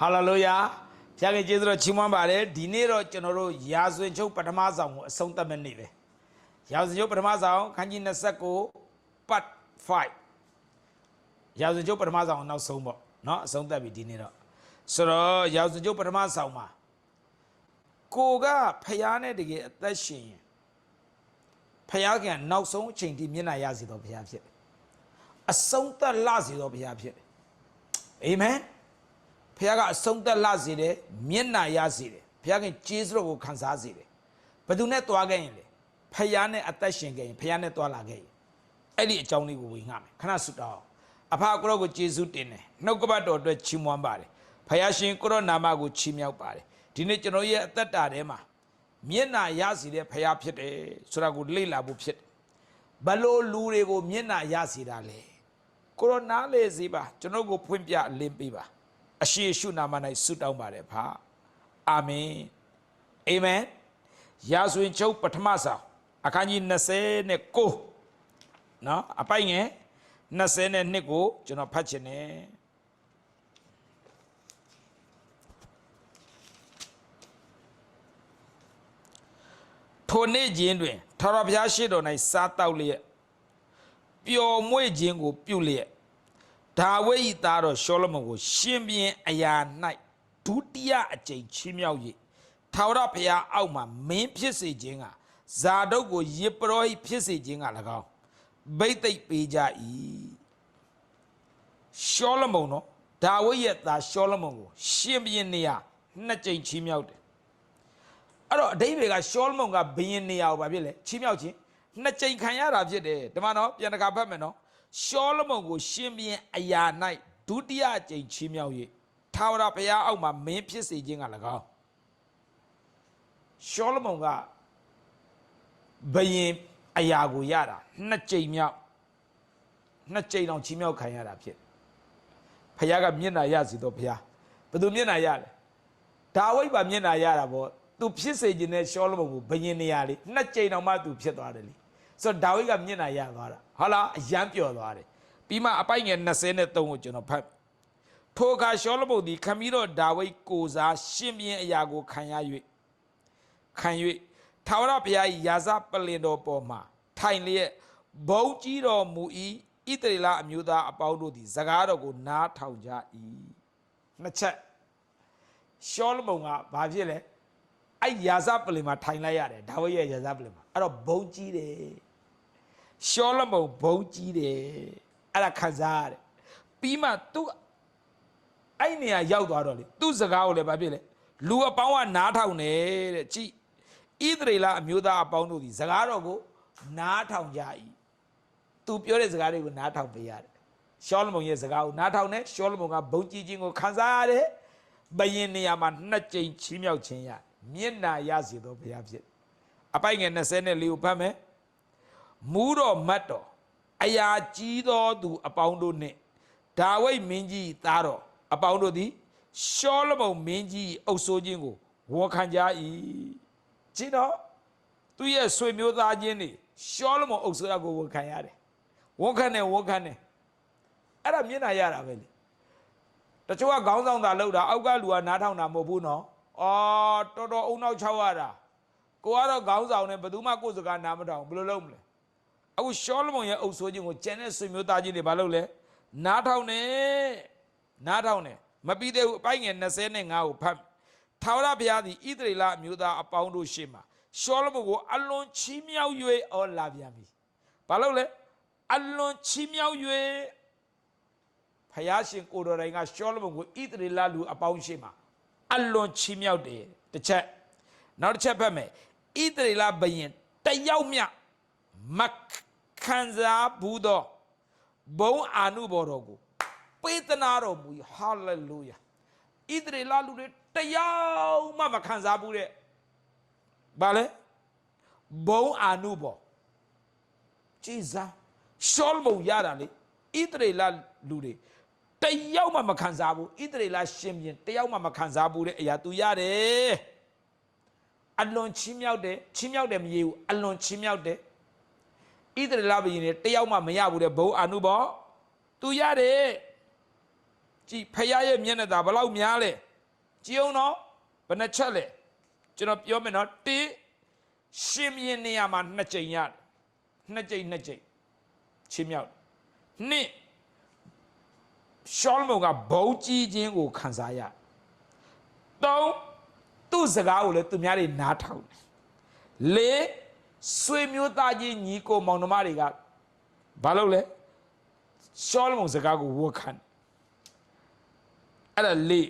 ဟာလေလုယာဖခင်ကျေးဇူးတော်ချီးမွမ်းပါတယ်ဒီနေ့တော့ကျွန်တော်တို့ရာဇဝင်ချုပ်ပထမဆောင်ကိုအဆုံးသတ်မဲ့နေ့ပဲရာဇဝင်ချုပ်ပထမဆောင်ခန်းကြီး29 part 5ရာဇဝင်ချုပ်ပထမဆောင်နောက်ဆုံးပေါ့เนาะအဆုံးသတ်ပြီဒီနေ့တော့ဆိုတော့ရာဇဝင်ချုပ်ပထမဆောင်မှာကိုကဖခင်နဲ့တကယ်အသက်ရှင်ရင်ဖခင်ကနောက်ဆုံးအချိန်ထိမျက်နှာရစီတော်ဖခင်ဖြစ်တယ်အဆုံးသတ်လစီတော်ဖခင်ဖြစ်တယ်အာမင် ဖခင်ကအဆုံးသက်လာစေတယ်မျက်နာရစေတယ်ဖခင်ကကျေးဇူးတော်ကိုခံစားစေတယ်ဘယ်သူနဲ့တွားခဲ့ရင်လဲဖခင်နဲ့အသက်ရှင်ခဲ့ရင်ဖခင်နဲ့တွားလာခဲ့ရင်အဲ့ဒီအကြောင်းလေးကိုဝင်ငှမယ်ခဏဆုတောင်းအဖကိုရောကိုကျေးဇူးတင်တယ်နှုတ်ကပတ်တော်အတွက်ချီးမွမ်းပါတယ်ဖခင်ရှင်ကိုရောနာမကိုချီးမြှောက်ပါတယ်ဒီနေ့ကျွန်တော်ရဲ့အသက်တာထဲမှာမျက်နာရစေတဲ့ဖခင်ဖြစ်တယ်ဆိုတာကိုလေ့လာဖို့ဖြစ်တယ်ဘလို့လူတွေကိုမျက်နာရစေတာလဲကိုရောနားလေစေပါကျွန်တော်ကိုဖွင့်ပြအလင်းပေးပါ အရှိရှုနာမ၌ဆုတောင်းပါတယ်ဖာအာမင်အာမင်ရာဇဝင်ချုပ်ပထမဆောင်အခန်းကြီး29နော်အပိုင်ငယ်22ကိုကျွန်တော်ဖတ်ချင်တယ်ထိုနေ့ခြင်းတွင်ထာဝရဘုရားရှိတော်၌စားတောက်လျက်ပျော်မွေ့ခြင်းကိုပြုလျက် ဒါဝိဒ်၏သားတော်ရှောလမုန်ကို ရှင်ဘရင်အရာ၌ဒုတိယအကြိမ်ချီးမြှောက်၍ထာဝရဘုရားအောက်မှမင်းဖြစ်စေခြင်းကဇာဒုတ်ကိုယေပရောဟိတ်ဖြစ်စေခြင်းက၎င်းဗိသိက်ပေးကြ၏ရှောလမုန်နော်ဒါဝိဒ်ရဲ့သားရှောလမုန်ကို ရှင်ဘရင်နေရာနှစ်ကြိမ်ချီးမြှောက်တယ်အဲ့တော့အတိဘေကရှောလမုန်ကဘရင်နေရာကိုဗာဖြစ်လေချီးမြှောက်ခြင်းနှစ်ကြိမ်ခံရတာဖြစ်တယ်ဒီမှာနော်ပြန်တကာဖတ်မယ်နော် ရှောလမုန်ကို ရှင်ဘရင်အရာ၌ဒုတိယအကြိမ်ချီးမြှောက်၍ထာဝရဘုရားအောက်မှာမင်းဖြစ်စေခြင်းက၎င်းရှောလမုန်ကဘယင်အရာကိုရတာနှစ်ကြိမ်မြောက်နှစ်ကြိမ်တောင်ချီးမြှောက်ခံရတာဖြစ်ဘုရားကမျက်နာရစီတော့ဘုရားဘယ်သူမျက်နာရလဲဒါဝိဒ်ပါမျက်နာရတာပေါ့သူဖြစ်စေခြင်းနဲ့ရှောလမုန်ကိုဘယင်နေရာလေးနှစ်ကြိမ်တောင်မှသူဖြစ်သွားတယ်လေ ဆိုတော့ဒါဝိဒ်ကမျက်နှာရသွားတာဟုတ်လားအယံပျော်သွားတယ်ပြီးမှအပိုက်ငယ်23ကိုကျွန်တော်ဖတ်ထိုအခါရှောလမုန်သည်ခမည်းတော်ဒါဝိဒ်ကိုစားရှင်ဘရင်အရာကိုခံရ၍ခံ၍ထာဝရဘုရား၏ယာဇပလင်တော်ပေါ်မှာထိုင်လျက်ဘုံကြီးတော်မူ၏ဣသရေလအမျိုးသားအပေါင်းတို့သည်စကားတော်ကိုနားထောင်ကြ၏နှစ်ချက်ရှောလမုန်ကဘာဖြစ်လဲအဲ့ယာဇပလင်မှာထိုင်လိုက်ရတယ်ဒါဝိဒ်ရဲ့ယာဇပလင်မှာအဲ့တော့ဘုံကြီးတယ် ရှောလမုန်ဘုံကြီးတယ်အဲ့ဒါခံစားရတယ်ပြီးမှသူအဲ့နေရာရောက်သွားတော့လေသူ့စကားကိုလည်းဗာပြစ်လေလူအပေါင်းကနားထောင်တယ်တဲ့ကြည်ဣသရေလအမျိုးသားအပေါင်းတို့ဒီစကားတော်ကိုနားထောင်ကြ၏သူပြောတဲ့စကားတွေကိုနားထောင်ပေးရတယ်ရှောလမုန်ရဲ့စကားကိုနားထောင်တယ်ရှောလမုန်ကဘုံကြီးခြင်းကိုခံစားရတယ်ဘယင်နေရာမှာနှစ်ကြိမ်ချီးမြှောက်ခြင်းရမျက်နာရစေသောဘုရားဖြစ်အပိုက်ငယ်24ကိုဖတ်မယ် မူးတော်မတ်တော်အရာကြီးသောသူအပေါင်းတို့နှင့်ဒါဝိဒ်မင်းကြီးသားတော်အပေါင်းတို့သည်ရှောလမုန်မင်းကြီးအုပ်စိုးခြင်းကိုဝန်ခံကြ၏ကြည့်တော့သူရဲ့ဆွေမျိုးသားချင်းတွေရှောလမုန်အုပ်စိုးရကိုဝန်ခံရတယ်ဝန်ခံတယ်ဝန်ခံတယ်အဲ့ဒါမျက်နှာရတာပဲလေတချို့ကခေါင်းဆောင်တာလောက်တာအောက်ကလူကနားထောင်တာမဟုတ်ဘူးနော်အော်တော်တော်အုံနောက်ချောက်ရတာကိုကတော့ခေါင်းဆောင်နဲ့ဘယ်သူမှကိုယ်စကားနားမထောင်ဘယ်လိုလုပ်မလဲ အခုရှောလမုန်ရဲ့အုပ်ဆိုးခြင်းကိုကျန်တဲ့ဆွေမျိုးသားချင်းတွေဘာလုပ်လဲနားထောင်နေနားထောင်နေမပြီးသေးဘူးအပိုင်ငယ်25ကိုဖတ်ထာဝရဘုရားသည်ဣသရေလအမျိုးသားအပေါင်းတို့ရှေ့မှာရှောလမုန်ကိုအလွန်ချီးမြှောက်၍အော်လာပြန်ပြီဘာလုပ်လဲအလွန်ချီးမြှောက်၍ဖယားရှင်ကိုတော်တိုင်ကရှောလမုန်ကိုဣသရေလလူအပေါင်းရှေ့မှာအလွန်ချီးမြှောက်တယ်တစ်ချက်နောက်တစ်ချက်ဖတ်မယ်ဣသရေလဘုရင်တယောက်မျှမ ခံစားဘူးသောဘုံအာနုဘော်တော်ကိုပေးသနာတော်မူဟာလေလုယာဣသရေလလူတွေတယောက်မှမခံစားဘူးတဲ့ဘာလဲဘုံအာနုဘော်ဂျေဇာရှောလမုန်ရတာလေဣသရေလလူတွေတယောက်မှမခံစားဘူးဣသရေလရှင်ပြန်တယောက်မှမခံစားဘူးတဲ့အရာသူရတယ်အလွန်ချီးမြှောက်တယ်ချီးမြှောက်တယ်မရဘူးအလွန်ချီးမြှောက်တယ် ဣသရေလဘုရင်တွေတယောက်မှမရဘူးတဲ့ဘုံအာနုဘောသူရတယ်ကြည်ဖယားရဲ့မျက်နှာသာဘလောက်များလဲကြည်အောင်နော်ဘယ်နှချက်လဲကျွန်တော်ပြောမယ်နော်တေးရှင်မြင်းနေရာမှာနှစ်ကြိမ်ရတယ်နှစ်ကြိမ်နှစ်ကြိမ်ချင်းမြောက်နှစ်ရှောလမုန်ကဘုံကြီးခြင်းကိုခံစားရသုံးသူ့စကားကိုလည်းသူများတွေနားထောင်တယ်လေး ဆွေမျိုးသားချင်းညီကိုမောင်နှမတွေကဘာလုပ်လဲရှောလမုန်စကားကိုဝတ်ခံတယ်အဲ့ဒါလေး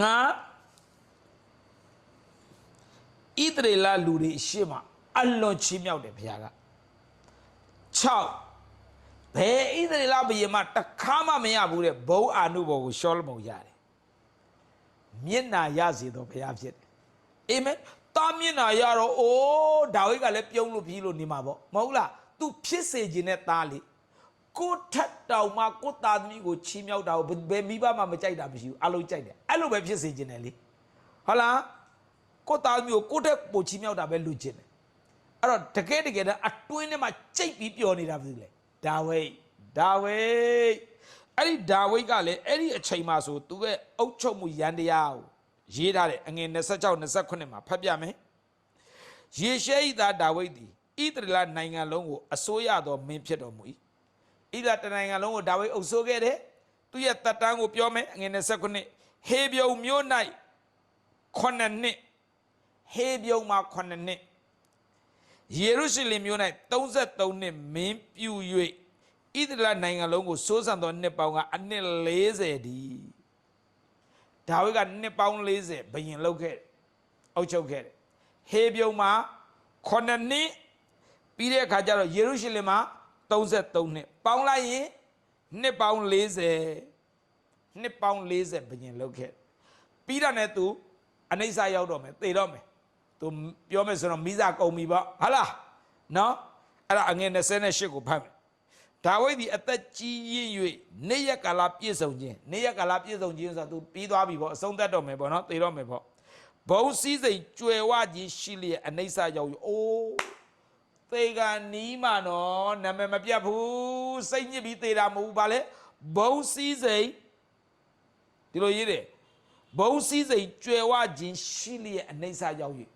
ငါဣသရေလလူတွေရှေ့မှာအလွန်ချီးမြှောက်တယ်ဘုရားက6ဘယ်ဣသရေလဘုရင်မှတစ်ခါမှမရဘူးတဲ့ဘုံအာနုဘော်ကိုရှောလမုန်ရတယ်မျက်နာရစေတော့ဘုရားဖြစ်တယ်အာမင် တာမျက်နာရတော့အိုးဒါဝိဒ်ကလည်းပြုံးလို့ပြီးလို့နေမှာပေါ့မဟုတ်လား तू ဖြစ်စေခြင်းနဲ့သားလေကိုထက်တောင်မှကိုသားသမီးကိုချီးမြှောက်တာကိုဘယ်မိဘမှမကြိုက်တာမရှိဘူးအလုံးကြိုက်တယ်အဲ့လိုပဲဖြစ်စေခြင်းနဲ့လေဟုတ်လားကိုသားသမီးကိုကိုထက်ပိုချီးမြှောက်တာပဲလူချင်းတယ်အဲ့တော့တကယ်တကယ်တော့အတွင်းထဲမှာကြိတ်ပြီးပျော်နေတာဘူးလေဒါဝိဒ်ဒါဝိဒ်အဲ့ဒီဒါဝိဒ်ကလည်းအဲ့ဒီအချိန်မှာဆိုသူရဲ့အုတ်ချုပ်မှုရန်တရားကို ရေးထားတယ်အငယ်26 28မှာဖတ်ပြမယ်ယေရှဲဤသားဒါဝိဒ်သည်ဣသရေလနိုင်ငံလုံးကိုအစိုးရသောမင်းဖြစ်တော်မူ၏ဣသရေလနိုင်ငံလုံးကိုဒါဝိဒ်အုပ်စိုးခဲ့တယ်သူရဲ့တပ်တန်းကိုပြောမယ်အငယ်29ဟေဗျုံမြို့၌ခုနှစ်နှစ်ဟေဗျုံမှာခုနှစ်နှစ်ယေရုရှလင်မြို့၌33နှစ်မင်းပြု၍ဣသရေလနိုင်ငံလုံးကိုစိုးစံသောနှစ်ပေါင်းကအနှစ်40ဒီ ဒါဝိဒ်ကနှစ်ပေါင်း40ဘယင်လုပ်ခဲ့တယ်အုပ်ချုပ်ခဲ့တယ်ဟေဗျုံမှာခုနှစ်နှစ်ပြီးတဲ့အခါကျတော့ယေရုရှလင်မှာ33နှစ်ပေါင်းလိုက်ရင်နှစ်ပေါင်း40နှစ်ပေါင်း40ဘယင်လုပ်ခဲ့တယ်ပြီးတာနဲ့သူအနိစ္စရောက်တော့မယ်သေတော့မယ်သူပြောမယ်ဆိုတော့မိစားကုန်ပြီပေါ့ဟာလားနော်အဲ့ဒါအငယ်28ကိုဖတ်မယ် ဒါဝိဒ်ဒီအသက်ကြီးရင်၍နေ့ရက်ကာလပြည့်စုံခြင်းနေ့ရက်ကာလပြည့်စုံခြင်းဆိုတော့သူပြီးသွားပြီပေါ့အဆုံးသတ်တော့မယ်ပေါ့နော်သေတော့မယ်ပေါ့ဘုံစည်းစိမ်ကြွယ်ဝခြင်းရှိလျက်အနိစ္စရောက်၍အိုးသေကနီးမှနော်နာမည်မပြတ်ဘူးစိတ်ညစ်ပြီးသေတာမဟုတ်ဘူးဗာလေဘုံစည်းစိမ်ဒီလိုရေးတယ်ဘုံစည်းစိမ်ကြွယ်ဝခြင်းရှိလျက်အနိစ္စရောက်၍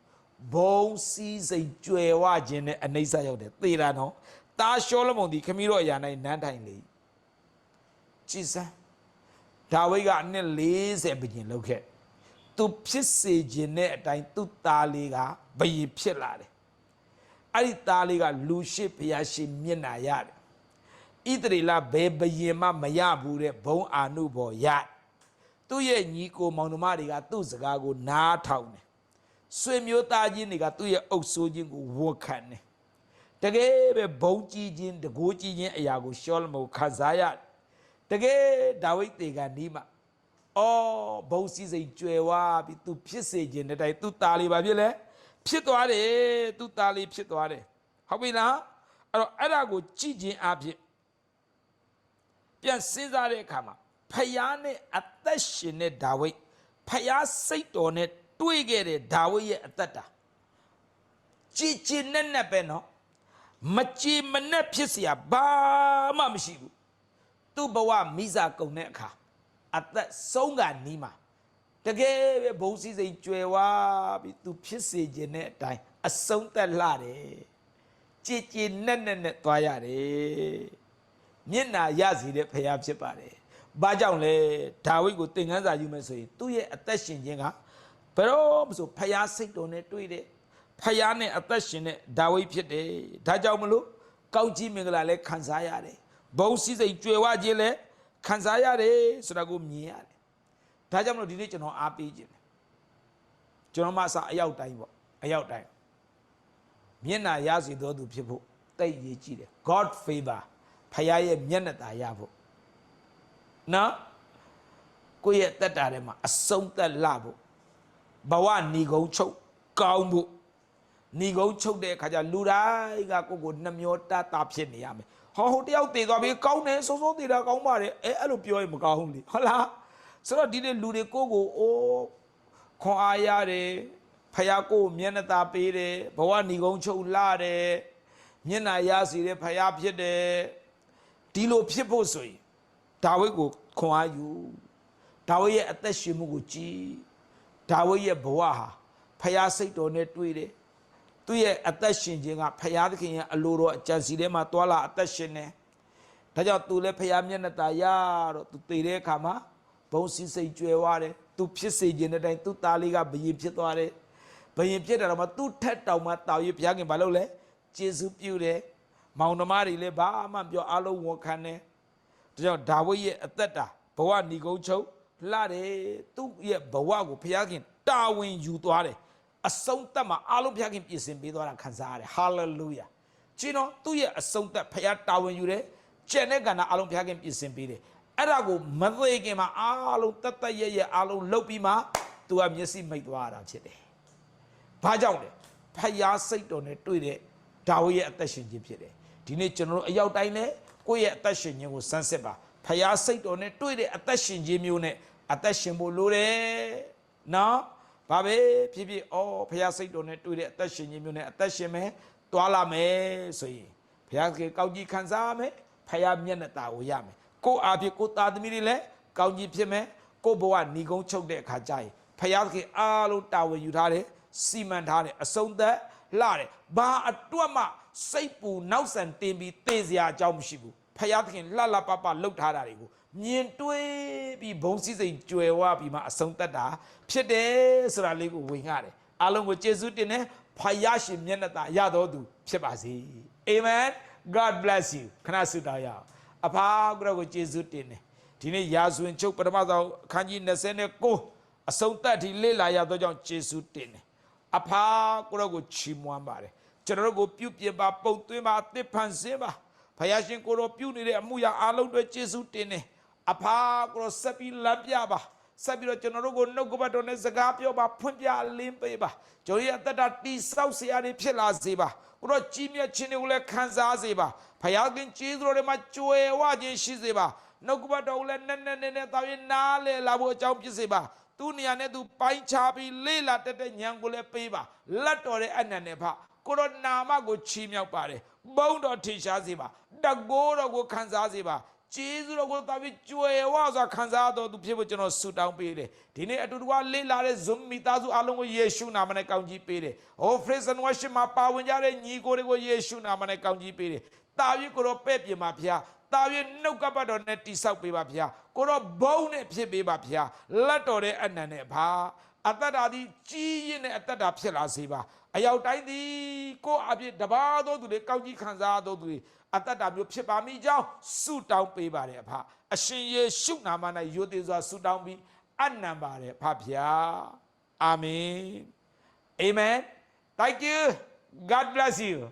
ဘုံစည်းစိမ်ကြွယ်ဝခြင်းနဲ့အနိစ္စရောက်တယ်သေတာနော် တာရှောလမုန်ဒီခမီးတော်အရာ၌နန်းထိုင်လေကြည်စမ်းဒါဝိဒ်ကအနှစ်40ဘုရင်လောက်ခဲ့သူဖြစ်စေခြင်းနဲ့အတိုင်းသူ့သားလေးကဘယင်ဖြစ်လာတယ်အဲ့ဒီသားလေးကလူရှိဘုရားရှိမျက်နာရတယ်ဣသရေလဘယ်ဘယင်မှမရဘူးတဲ့ဘုံအာနုဘော်ရသူ့ရဲ့ညီကိုမောင်နှမတွေကသူ့စကားကိုနားထောင်တယ်ဆွေမျိုးသားချင်းတွေကသူ့ရဲ့အုပ်ဆိုးခြင်းကိုဝန်ခံတယ် တကယ်ပဲဘုံကြီးခြင်းတကိုးကြီးခြင်းအရာကိုရှောလမုန်ခံစားရတယ်တကယ်ဒါဝိဒ်တေကနီးမှာအော်ဘုံစည်းစိမ်ကြွယ်ဝပြီးသူဖြစ်စေခြင်းတဲ့တိုင်သူ့သားလေးပါဖြစ်လဲဖြစ်သွားတယ်သူ့သားလေးဖြစ်သွားတယ်ဟုတ်ပြီလားအဲ့တော့အဲ့ဒါကိုကြည်ခြင်းအဖြစ်ပြန်စဉ်းစားတဲ့အခါမှာဖယားနဲ့အသက်ရှင်တဲ့ဒါဝိဒ်ဖယားစိတ်တော်နဲ့တွေ့ခဲ့တဲ့ဒါဝိဒ်ရဲ့အသက်တာကြည်ကြည်နဲ့နဲ့ပဲနော် မကြည်မနဲ့ဖြစ်เสียဘာမှမရှိဘူးသူ့ဘဝမိစားကုန်တဲ့အခါအသက်ဆုံးကနီးမှာတကယ်ပဲဘုံစည်းစိမ်ကြွယ်ဝပြီးသူဖြစ်စေခြင်းနဲ့အတိုင်းအဆုံးသက်လှတယ်ကြည်ကြည်နဲ့နဲ့နဲ့သွားရတယ်မျက်နာရစီတဲ့ဖခင်ဖြစ်ပါတယ်ဘာကြောင့်လဲဒါဝိဒ်ကိုသင်ခန်းစာယူမယ်ဆိုရင်သူ့ရဲ့အသက်ရှင်ခြင်းကဘယ်တော့မှဆိုဖခင်စိတ်တော်နဲ့တွေ့တယ် ဖယားနဲ့အသက်ရှင်တဲ့ဒါဝိဒ်ဖြစ်တယ်ဒါကြောင့်မလို့ကောက်ကြီးမင်္ဂလာလည်းခံစားရတယ်ဘုံစည်းစိမ်ကြွယ်ဝခြင်းလည်းခံစားရတယ်ဆိုတာကိုမြင်ရတယ်ဒါကြောင့်မလို့ဒီနေ့ကျွန်တော်အားပေးခြင်းတယ်ကျွန်တော်မှအစအရောက်တိုင်းပေါ့အရောက်တိုင်းမျက်နာရစီတော်သူဖြစ်ဖို့တိတ်ရေးကြည့်တယ် God favor ဖယားရဲ့မျက်နှာตาရဖို့နော်ကိုယ့်ရဲ့တက်တာထဲမှာအဆုံးသက်လှဖို့ဘဝဏီကုံချုပ်ကောင်းဖို့ ဏီကုံချုပ်တဲ့အခါကျလူတိုင်းကကိုကိုနှမျောတတာဖြစ်နေရမယ်ဟောဟိုတယောက်တည်သွားပြီကောင်းတယ်စိုးစိုးတည်တာကောင်းပါတယ်အဲအဲ့လိုပြောရင်မကောင်းဘူးလေဟုတ်လားဆိုတော့ဒီနေ့လူတွေကိုကိုအိုးခွန်အားရတယ်ဖယားကိုမျက်နှာตาပေးတယ်ဘဝဏီကုံချုပ်လာတယ်မျက်နှာရစီတဲ့ဖယားဖြစ်တယ်ဒီလိုဖြစ်ဖို့ဆိုရင်ဒါဝိဒ်ကိုခွန်အားယူဒါဝိဒ်ရဲ့အသက်ရှင်မှုကိုကြည်ဒါဝိဒ်ရဲ့ဘဝဟာဖျားစိတ်တော်နဲ့တွေ့တယ် သူ့ရဲ့အသက်ရှင်ခြင်းကဖျားသခင်ရဲ့အလိုတော်အကြံစီထဲမှာတွာလာအသက်ရှင်နေဒါကြောင့်သူလည်းဖျားမျက်နှာตาရတော့သူတည်တဲ့အခါမှာဘုံစည်းစိမ်ကြွယ်ဝတယ်သူဖြစ်စေခြင်းတဲ့အတိုင်းသူ့သားလေးကဘယင်ဖြစ်သွားတယ်ဘယင်ဖြစ်တာတော့မှသူ့ထက်တောင်မှတာ၍ဘုရားခင်ဘာလုပ်လဲကျေးဇူးပြုတယ်မောင်နှမတွေလည်းဘာမှပြောအလုံးဝန်ခံတယ်ဒါကြောင့်ဒါဝိဒ်ရဲ့အသက်တာဘဝဏီကုန်းချုပ်လှတယ်သူ့ရဲ့ဘဝကိုဘုရားခင်တာဝန်ယူသွားတယ် အဆုံးသက်မှာအားလုံးဘုရားခင်ပြင်ဆင်ပေးသွားတာခံစားရတယ်ဟာလေလုယာကျင်းတော့သူ့ရဲ့အဆုံးသက်ဘုရားတာဝန်ယူတယ်ကျန်တဲ့ကဏ္ဍအားလုံးဘုရားခင်ပြင်ဆင်ပေးတယ်အဲ့ဒါကိုမသေးခင်မှာအားလုံးတတ်တတ်ရရအားလုံးလှုပ်ပြီးမှသူကမျက်စိမိတ်သွားတာဖြစ်တယ်ဘာကြောင့်လဲဖယားစိတ်တော်နဲ့တွေ့တဲ့ဒါဝိဒ်ရဲ့အသက်ရှင်ခြင်းဖြစ်တယ်ဒီနေ့ကျွန်တော်တို့အရောက်တိုင်းလဲကိုယ့်ရဲ့အသက်ရှင်ခြင်းကိုစမ်းစစ်ပါဖယားစိတ်တော်နဲ့တွေ့တဲ့အသက်ရှင်ခြင်းမျိုးနဲ့အသက်ရှင်ဖို့လိုတယ်နော် ဘာပဲဖြစ်ဖြစ်အော်ဖယားစိတ်တော်နဲ့တွေ့တဲ့အသက်ရှင်ခြင်းမျိုးနဲ့အသက်ရှင်မယ်တွာလာမယ်ဆိုရင်ဖယားကကောက်ကြီးခံစားရမယ်ဖယားမျက်နှာตาကိုရမယ်ကိုယ့်အားဖြင့်ကိုယ့်သားသမီးတွေလည်းကောက်ကြီးဖြစ်မယ်ကိုယ့်ဘဝဏီကုန်းချုပ်တဲ့အခါကျရင်ဖယားကအားလုံးတာဝန်ယူထားတယ်စီမံထားတယ်အဆုံးသက်လှတယ်ဘာအတွက်မှစိတ်ပူနောက်ဆန်တင်ပြီးသေစရာအကြောင်းမရှိဘူးဖယားသခင်လှလှပပလှုပ်ထားတာတွေကို မြင်တွေ့ပြီးဘုံစည်းစိမ်ကြွယ်ဝပြီးမှအဆုံးသက်တာဖြစ်တယ်ဆိုတာလေးကိုဝင်ရတယ်အားလုံးကိုကျေးဇူးတင်တယ်ဖယားရှင်မျက်နှာသာရတော်သူဖြစ်ပါစေအာမင် God bless you ခဏဆုတောင်းရအောင်အဖာကိုရောကိုကျေးဇူးတင်တယ်ဒီနေ့ရာဇဝင်ချုပ်ပထမဆုံးအခန်းကြီး29အဆုံးသက်ထိလေ့လာရသောကြောင့်ကျေးဇူးတင်တယ်အဖာကိုရောကိုချီးမွမ်းပါတယ်ကျွန်တော်တို့ကိုပြုပြင်ပါပုံသွင်းပါအသစ်ဖန်ဆင်းပါဖယားရှင်ကိုရောပြုနေတဲ့အမှုရာအလုံးတွေကျေးဇူးတင်တယ် အဖာကိုတော့ဆက်ပြီးလမ်းပြပါဆက်ပြီးတော့ကျွန်တော်တို့ကိုနှုတ်ကပတ်တော်နဲ့စကားပြောပါဖွင့်ပြလင်းပေးပါကျွန်တော်ရဲ့အသက်တာတိဆောက်စရာတွေဖြစ်လာစေပါကိုတော့ကြီးမြတ်ခြင်းတွေကိုလည်းခံစားစေပါဖယားခင်ကျေးဇူးတော်တွေမှာကြွယ်ဝခြင်းရှိစေပါနှုတ်ကပတ်တော်ကိုလည်းနဲ့နဲ့နဲ့နဲ့သာရင်နားလေလာဖို့အကြောင်းဖြစ်စေပါသူ့နေရာနဲ့သူပိုင်းခြားပြီးလေးလာတက်တဲ့ညံကိုလည်းပေးပါလက်တော်တဲ့အနန္တဖကိုရောနာမကိုချီးမြှောက်ပါတယ်ဘုန်းတော်ထင်ရှားစေပါတကောတော်ကိုခံစားစေပါ ကျေးဇူးတော်ကိုတာပြီးကြွယ်ဝစွာခံစားတော်သူဖြစ်ဖို့ကျွန်တော်ဆုတောင်းပေးတယ်ဒီနေ့အတူတူကလေးလာတဲ့ဇွန်မီသားစုအားလုံးကိုယေရှုနာမနဲ့ကောင်းကြီးပေးတယ်ဟိုဖရစ်စန်ဝါရှင်မှာပါဝင်ကြတဲ့ညီကိုတွေကိုယေရှုနာမနဲ့ကောင်းကြီးပေးတယ်တာ၍ကိုရောပဲ့ပြင်ပါဖျားတာ၍နှုတ်ကပတ်တော်နဲ့တိဆောက်ပေးပါဖျားကိုရောဘုံနဲ့ဖြစ်ပေးပါဖျားလက်တော်တဲ့အနန္တနဲ့ဘာအတ္တတာသည်ကြီးရင်နဲ့အတ္တတာဖြစ်လာစေပါ အယောက်တိုင်းသည်ကိုယ့်အပြစ်တပါသောသူတွေကောင်းကြီးခံစားသောသူတွေအတ္တတာမျိုးဖြစ်ပါမိကြောင်းဆုတောင်းပေးပါတယ်အဖအရှင်ယေရှုနာမ၌ယိုသေးစွာဆုတောင်းပြီးအနံပါတယ်ဖဖျားအာမင် Amen. Thank you. God bless you.